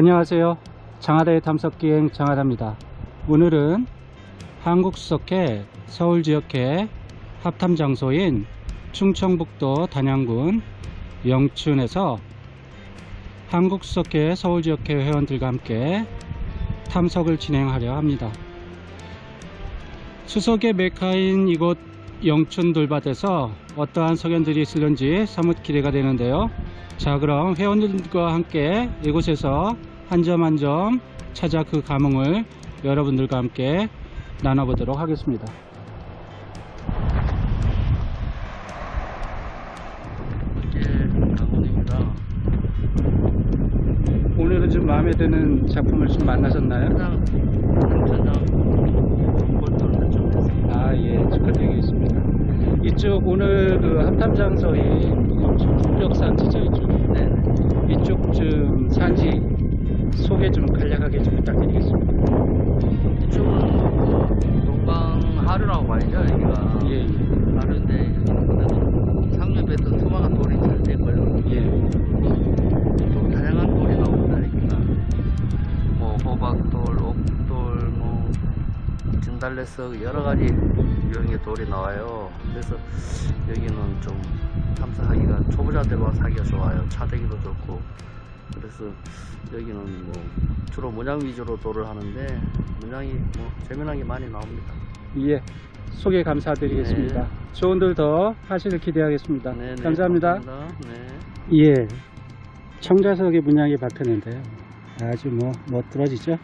안녕하세요. 장하다의 탐석기행 장하다입니다. 오늘은 한국수석회 서울지역회 합탐 장소인 충청북도 단양군 영춘에서 한국수석회 서울지역회 회원들과 함께 탐석을 진행하려 합니다. 수석의 메카인 이곳 영춘 돌밭에서 어떠한 석연들이 있을는지 사뭇 기대가 되는데요. 자 그럼 회원들과 함께 이곳에서 한 점 한 점 찾아 그 감흥을 여러분들과 함께 나눠보도록 하겠습니다. 오늘은 좀 마음에 드는 작품을 좀 만나셨나요? 아, 예, 축하드리겠습니다. 이쪽 오늘 그 합탐 장소인 풍력산 지저 이쪽 네. 이쪽 좀 산지 소개 좀 간략하게 좀 부탁드리겠습니다. 이쪽은 동방 하루라고 말이죠, 여기가. 예, 예. 하루인데, 여기는 그래도 상류배도 투명한 돌이 잘 되고요. 예. 또 다양한 돌이 나옵니다, 여기가. 뭐, 호박돌, 옥돌, 뭐, 진달래석, 여러 가지 유형의 돌이 나와요. 그래서 여기는 좀 탐사하기가 초보자들 와서 하기가 좋아요. 차대기도 좋고. 그래서 여기는 뭐 주로 문양 위주로 돌을 하는데 문양이 뭐 재미난 게 많이 나옵니다. 예, 소개 감사드리겠습니다. 네. 좋은들 더 하시길 기대하겠습니다. 네, 네, 감사합니다. 감사합니다. 네. 예, 청자석의 문양이 박혔는데요. 아주 뭐 멋들어지죠?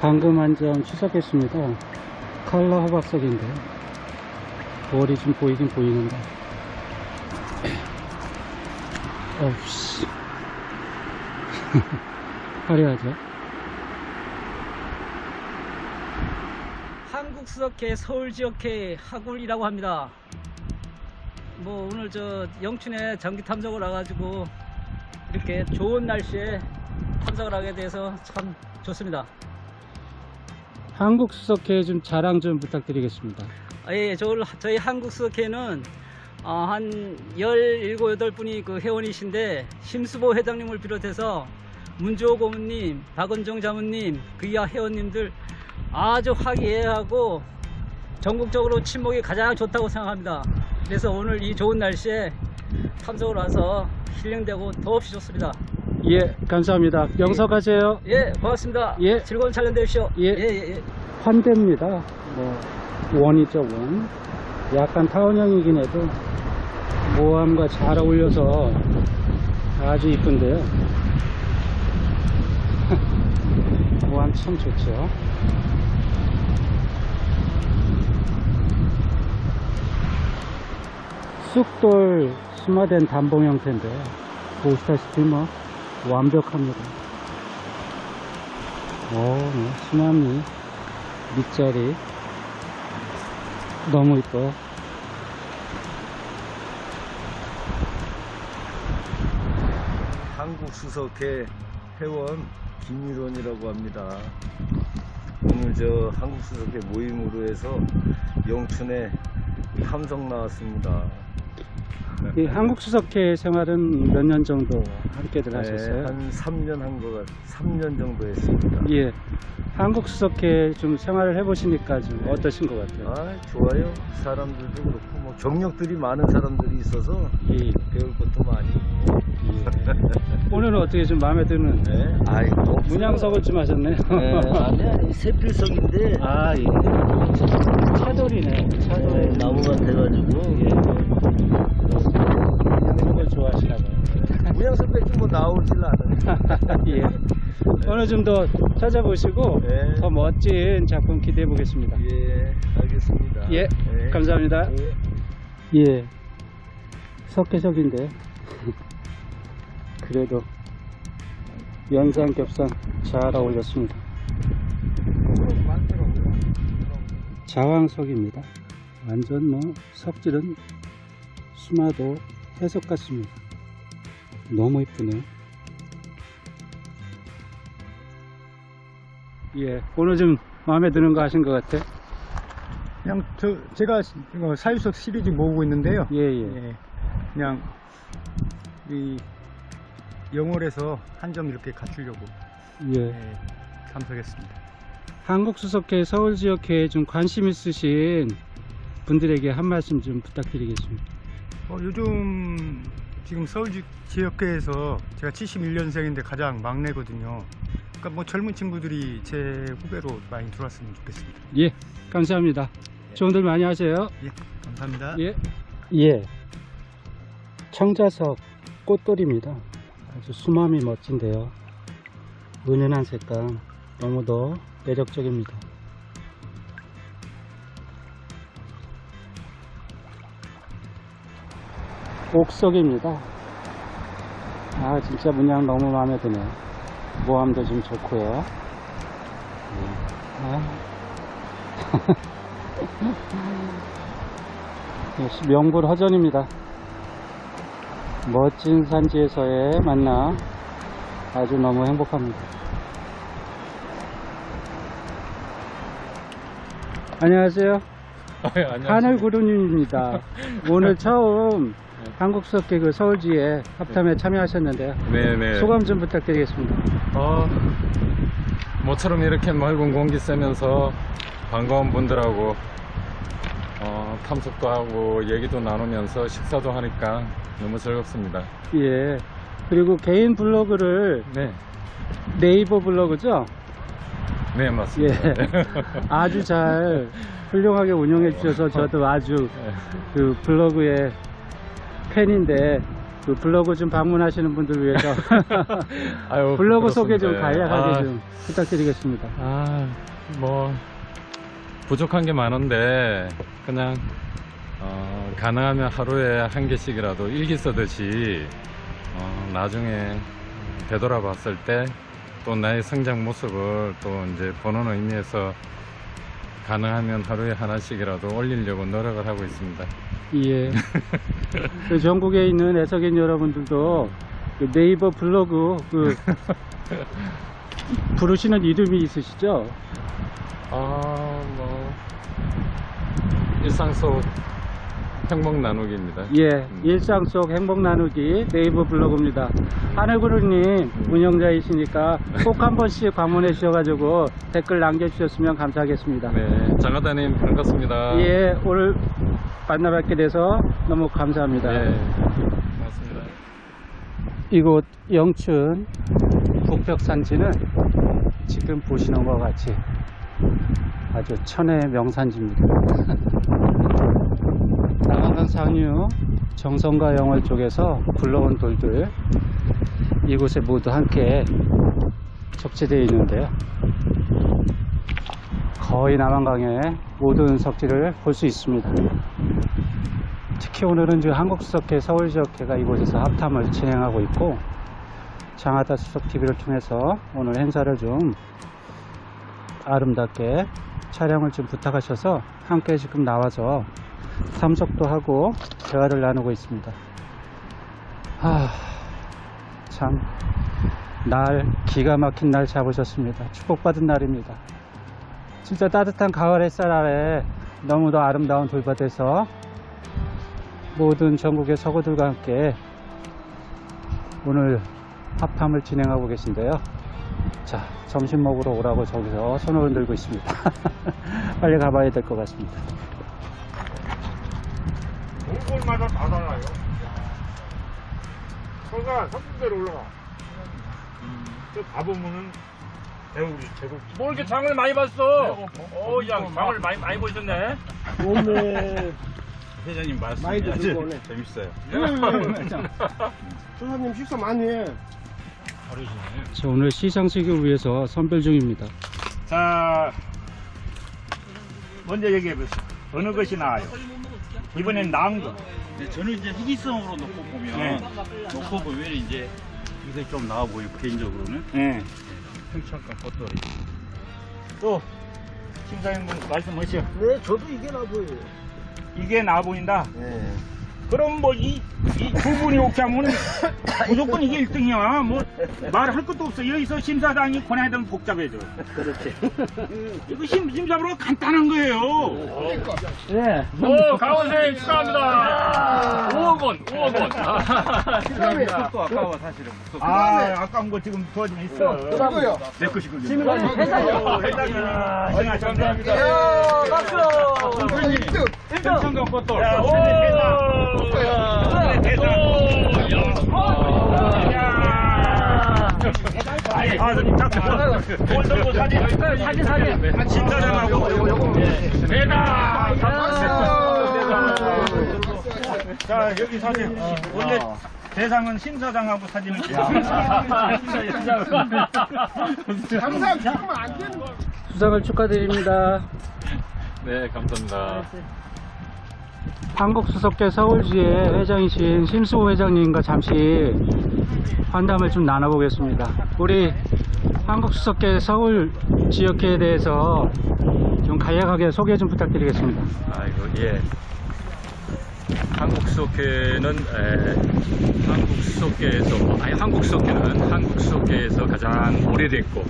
방금 한 점 추석했습니다. 컬러 호박석인데요. 볼이 좀 보이긴 보이는데. 어우씨. 화려하죠? 한국수석회 서울지역회 하굴이라고 합니다. 뭐 오늘 저 영춘에 전기 탐정을 와가지고 이렇게 좋은 날씨에 탐정을 하게 돼서 참 좋습니다. 한국 수석회 좀 자랑 좀 부탁드리겠습니다. 아, 예, 저, 저희 한국수석회는 어, 한 17, 8분이 그 회원이신데 심수보 회장님을 비롯해서 문주호 고문님, 박은정 자문님, 그 이하 회원님들 아주 화기애애하고 전국적으로 친목이 가장 좋다고 생각합니다. 그래서 오늘 이 좋은 날씨에 탐정을 와서 힐링되고 더없이 좋습니다. 예, 감사합니다. 영석하세요. 예, 고맙습니다. 예. 즐거운 촬영 되십시오. 예. 예, 예, 예. 환대입니다. 뭐 원이죠 원. 약간 타원형이긴 해도 모함과 잘 어울려서 아주 이쁜데요. 모함 참 좋죠. 쑥돌 심화된 단봉 형태인데요. 보시다시피 뭐 완벽합니다. 오, 네, 수나미 밑자리 너무 이뻐요. 한국수석회 회원 김일원이라고 합니다. 오늘 저 한국수석회 모임으로 해서 영춘에 탐석 나왔습니다. 이 한국 수석회 생활은 몇 년 정도 함께들 하셨어요? 네, 한 3년 한 거가 3년 정도 했습니다. 예. 한국 수석회 좀 생활을 해보시니까 좀 어떠신 것 같아요? 아 좋아요. 사람들도 그렇고 뭐 경력들이 많은 사람들이 있어서 예. 배울 것도 많이. 있고. 오늘은 어떻게 좀 마음에 드는 네. 아이고 문양석을 좀 하셨네요. 네, 아니, 아니, 세필석인데, 아, 예. 차돌이네. 차돌. 네, 나무 같아가지고, 걸 좋아하시나 봐요. 문양석 뺏기 뭐 나오질 않아요. 예. 오늘 좀 더 찾아보시고 네. 더 멋진 작품 기대해 보겠습니다. 예, 알겠습니다. 예, 네. 감사합니다. 예. 예. 석회석인데 그래도 연상겹상 잘 어울렸습니다. 자왕석입니다. 완전 뭐 석질은 수마도 해석 같습니다. 너무 이쁘네요. 예, 오늘 좀 마음에 드는 거 하신 것 같아? 그냥 저 제가 이거 사유석 시리즈 모으고 있는데요. 예, 예. 예, 그냥 우리 영월에서 한 점 이렇게 갖추려고 예. 네, 참석했습니다. 한국수석회 서울지역회에 좀 관심 있으신 분들에게 한 말씀 좀 부탁드리겠습니다. 어, 요즘 지금 서울 지- 지역회에서 제가 71년생인데 가장 막내거든요. 그러니까 뭐 젊은 친구들이 제 후배로 많이 들어왔으면 좋겠습니다. 예, 감사합니다. 좋은들 많이 하세요. 예, 감사합니다. 예. 예. 청자석 꽃돌입니다. 아주 수맘이 멋진데요. 은은한 색감 너무도 매력적입니다. 옥석입니다. 아 진짜 문양 너무 마음에 드네요. 모함도 좀 좋고요. 예. 아. 역시 명불허전입니다. 멋진 산지에서의 만남 아주 너무 행복합니다. 안녕하세요. 하늘 구름입니다. 오늘 처음 한국석계 그 서울지에 합탐에 참여하셨는데요. 네네. 소감 좀 부탁드리겠습니다. 어, 모처럼 이렇게 맑은 공기 쐬면서 반가운 분들하고 어, 탐색도 하고 얘기도 나누면서 식사도 하니까 너무 즐겁습니다. 예. 그리고 개인 블로그를 네, 네이버 블로그죠? 네 예. 맞습니다. 아주 잘 훌륭하게 운영해 주셔서 저도 아주 그 블로그의 팬인데 그 블로그 좀 방문하시는 분들 위해서 아유, 블로그 소개 좀. 간략하게 아, 좀 부탁드리겠습니다. 아, 뭐 부족한 게 많은데 그냥 어, 가능하면 하루에 한 개씩이라도 일기 쓰듯이 어, 나중에 되돌아봤을 때 또 나의 성장 모습을 또 이제 보는 의미에서 가능하면 하루에 하나씩이라도 올리려고 노력을 하고 있습니다. 예. 그 전국에 있는 애석인 여러분들도 그 네이버 블로그 그 부르시는 이름이 있으시죠? 아, 뭐 일상 속 행복 나누기입니다. 예, 음. 일상 속 행복 나누기 네이버 블로그입니다. 하늘구루님 운영자이시니까 꼭 한 번씩 방문해 주셔가지고 댓글 남겨주셨으면 감사하겠습니다. 네, 장하다님 반갑습니다. 예, 오늘 만나뵙게 돼서 너무 감사합니다. 예, 고맙습니다. 이곳 영춘 북벽산지는 지금 보시는 것 같이 아주 천혜의 명산지입니다. 남한강 상류 정선과 영월 쪽에서 굴러온 돌들 이곳에 모두 함께 적재되어 있는데요. 거의 남한강의 모든 석지를 볼 수 있습니다. 특히 오늘은 지금 한국수석회 서울지역회가 이곳에서 합탐을 진행하고 있고 장하다 수석TV를 통해서 오늘 행사를 좀 아름답게 촬영을 좀 부탁하셔서 함께 지금 나와서 참석도 하고 대화를 나누고 있습니다. 아, 참, 날, 기가 막힌 날 잡으셨습니다. 축복받은 날입니다. 진짜 따뜻한 가을 햇살 아래 너무도 아름다운 돌밭에서 모든 전국의 서구들과 함께 오늘 합탐을 진행하고 계신데요. 자, 점심 먹으러 오라고 저기서 손을 흔들고 있습니다. 빨리 가봐야 될 것 같습니다. 동굴마다 다 달라요. 거가 성분대로 올라가. 저 가보면은 대우리 제국. 뭐 이렇게 장을 많이 봤어? 어, 야, 장을 많이 많이 보셨네. 오메 회장님 말씀 많이 드시고 오네. 재밌어요. 조사님 식사 많이 해. 저 오늘 시상식을 위해서 선별 중입니다. 자, 먼저 얘기해 보세요. 어느 것이 나아요? 이번엔 나은 거. 저는 이제 희귀성으로 놓고 보면 네. 놓고 보면 이제 이게 좀 나아 보이고 개인적으로는 예. 평창감 꽃돌이 또 심사위원분 말씀하시오. 네, 저도 이게 나 보여요. 이게 나아 보인다. 네. 그럼 뭐 이 이 두 분이 옥자면 무조건 이게 1등이야. 뭐 말할 것도 없어. 여기서 심사장이 권해야 복잡해져. 그렇지. 이거 심, 심사보러 간단한 거예요. 네. 오, 강원생 축하합니다. 5억 원, 5억 원. 또 아까워 사실은. 아, 아까운 거 지금 도와주면 있어. 이거요. 내 것이군요. 지금은 회장님. 회장님. 감사합니다. 박수. 청정 꽃돌. 야, 오늘 대상. 대상. 아, 저기 잠 깐. 골선거 사진. 사진 사진. 심사장하고 대단. 자, 여기 사진. 원래 대상은 심사장하고 사진을 항상 죽으면 안 되는 거. 수상을 축하드립니다. 네, 감사합니다. 한국수석회 서울지회 회장이신 심수호 회장님과 잠시 환담을 좀 나눠보겠습니다. 우리 한국수석회 서울 지역회에 대해서 좀 간략하게 소개 좀 부탁드리겠습니다. 아이고, 예. 한국수석회는 에, 한국수석회에서 아니 한국수석회는 한국수석회에서 가장 오래됐고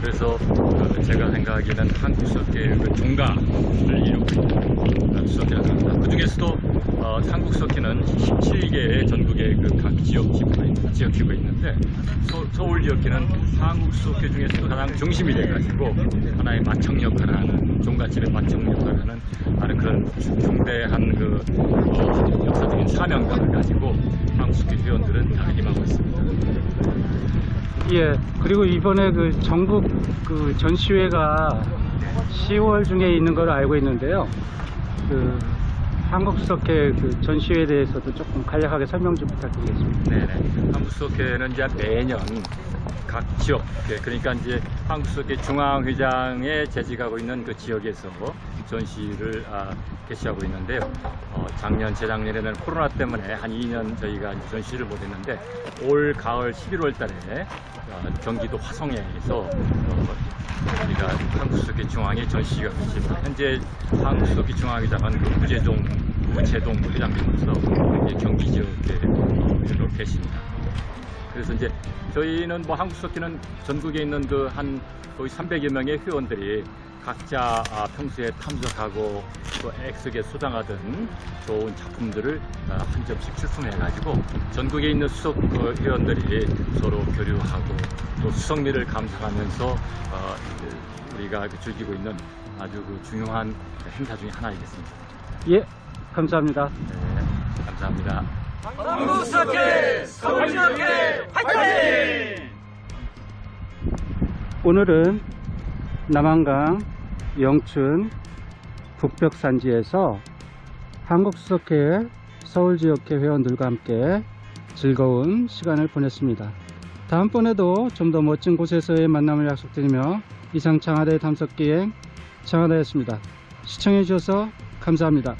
그래서 어, 제가 생각하기에는 한국수석회의 그 종가를 이루고 있는 수석회라고 합니다. 그 중에서도 어, 한국수석회는 17개의 전국의 그 각 지역 기구가 있- 지역 기구가 있는데 서, 울 지역회는 한국수석회 중에서도 가장 중심이 돼가지고 하나의 마청 역할을 하는 종갓집의 마청 역할을 하는 아주 그런 주- 중대한 그 어, 역사적인 사명감을 가지고 한국수석회 회원들은 다 임하고 있습니다. 예, 그리고 이번에 그 전국 그 전시회가 10월 중에 있는 걸로 알고 있는데요. 그 한국수석회 그 전시회에 대해서도 조금 간략하게 설명 좀 부탁드리겠습니다. 네네. 한국수석회는 이제 매년 각 지역, 예, 그러니까 이제 한국수석회 중앙회장에 재직하고 있는 그 지역에서 전시를 아, 개시하고 있는데요. 어, 작년, 재작년에는 코로나 때문에 한 2년 저희가 전시를 못했는데 올 가을 11월 달에 어, 경기도 화성에서 어, 우리가 한국수석회 중앙회 전시가 있습니다. 현재 한국수석회 중앙회장은 그 구재동, 회장님으로서 경기 지역에 계십니다. 그래서 이제 저희는 뭐 한국수석회는 전국에 있는 그 한 거의 300여 명의 회원들이 각자 아, 평소에 탐색하고 또 애쓰게 소장하던 좋은 작품들을 아, 한 점씩 출품해가지고 전국에 있는 수석 그 회원들이 서로 교류하고 또 수석미를 감상하면서 어, 그 우리가 그 즐기고 있는 아주 그 중요한 행사 중에 하나이겠습니다. 예, 감사합니다. 네, 감사합니다. 한국수석회 서울지역회 화이팅! 오늘은 남한강 영춘 북벽산지에서 한국수석회 서울지역회 회원들과 함께 즐거운 시간을 보냈습니다. 다음번에도 좀 더 멋진 곳에서의 만남을 약속드리며 이상 장하대 탐석기행 장하다였습니다. 시청해주셔서 감사합니다.